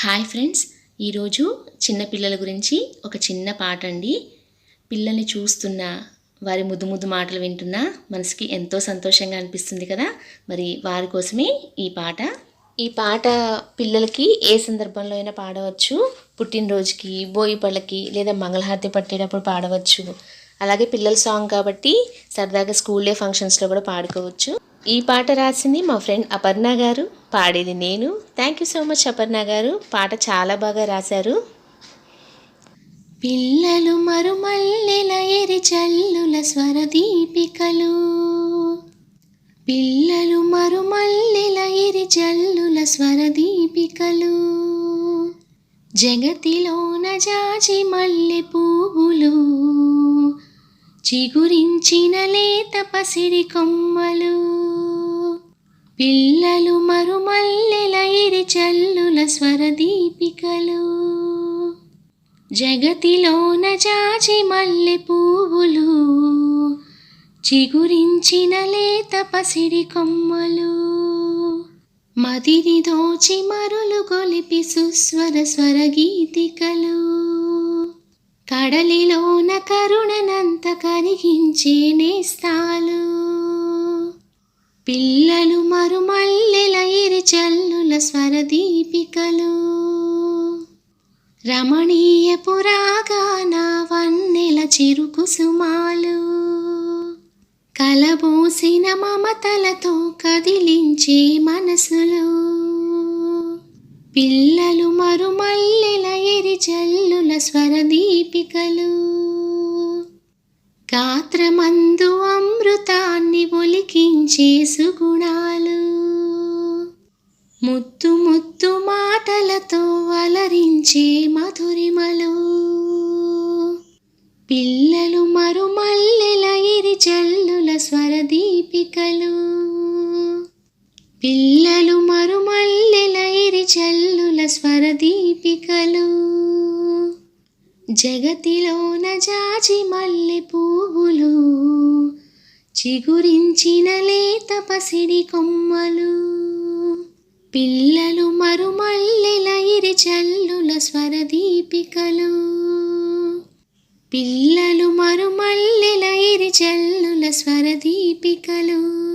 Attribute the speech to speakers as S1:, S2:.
S1: Hi friends ఈరోజు చిన్న పిల్లల గురించి ఒక చిన్న పాట అండి పిల్లల్ని చూస్తున్నా వారి ముద్దు ముద్దు మాటలు వింటున్నా మనసుకి ఎంతో సంతోషంగా అనిపిస్తుంది కదా? మరి వారి కోసమే ఈ పాట. ఈ పాట పిల్లలకి ఏ సందర్భంలో అయినా పాడవచ్చు. పుట్టినరోజుకి బోయి పళ్ళకి లేదా మంగళహారతి పట్టేటప్పుడు పాడవచ్చు. అలాగే పిల్లల సాంగ్ కాబట్టి సరదాగా స్కూల్ డే ఫంక్షన్స్లో కూడా పాడుకోవచ్చు. ఈ పాట రాసింది మా ఫ్రెండ్ అపర్ణ గారు. పాడేది నేను. Thank you so much Aparna garu. పాట చాలా బాగా రాశారు. పిల్లలు మరుమల్లెల ఎరి చల్లుల స్వరదీపికలు. పిల్లలు మరుమల్లెల ఎరి జల్లుల స్వరదీపికలు. జగతిలోన జాజి మల్లె పువ్వులు. చిగురించిన లేత పసిడి కొమ్మలు. పిల్లలు మరుమల్లెల ఇరి చల్లుల స్వరదీపికలు. జగతిలోన జాజి మల్లె పువ్వులు చిగురించిన లేత పసిడి కొమ్మలు. మదిరి దోచి మరులు గొలిపి సుస్వర స్వర గీతికలు కడలిలోన కరుణనంత కరిగించే నేస్తాలు. పిల్లలు మరుమల్లెల ఇరి చల్లుల స్వరదీపికలు. రమణీయ పురాగాన వన్నెల చిరుకుసుమాలు కలబోసిన మమతలతో కదిలించే మనసులు. పిల్లలు మరుమల్లెల ఎరి జల్లుల స్వరదీపికలు. గాత్రమందు అమృతాన్ని ఒలికించే సుగుణ ముత్తు ముత్తు మాటలతో అలరించే మధురిమలు. పిల్లలు మరుమల్లెల ఇరి జల్లుల స్వరదీపికలు. పిల్లలు మరుమల్లెల ఇరి చల్లుల స్వరదీపికలు. జగతిలోన జాజి మల్లె పువ్వులు చిగురించిన లేత పసిడి కొమ్మలు. పిల్లలు మరుమల్లెల ఇరి చల్లుల స్వరదీపికలు. పిల్లలు మరుమల్లెల ఇరి చల్లుల స్వరదీపికలు.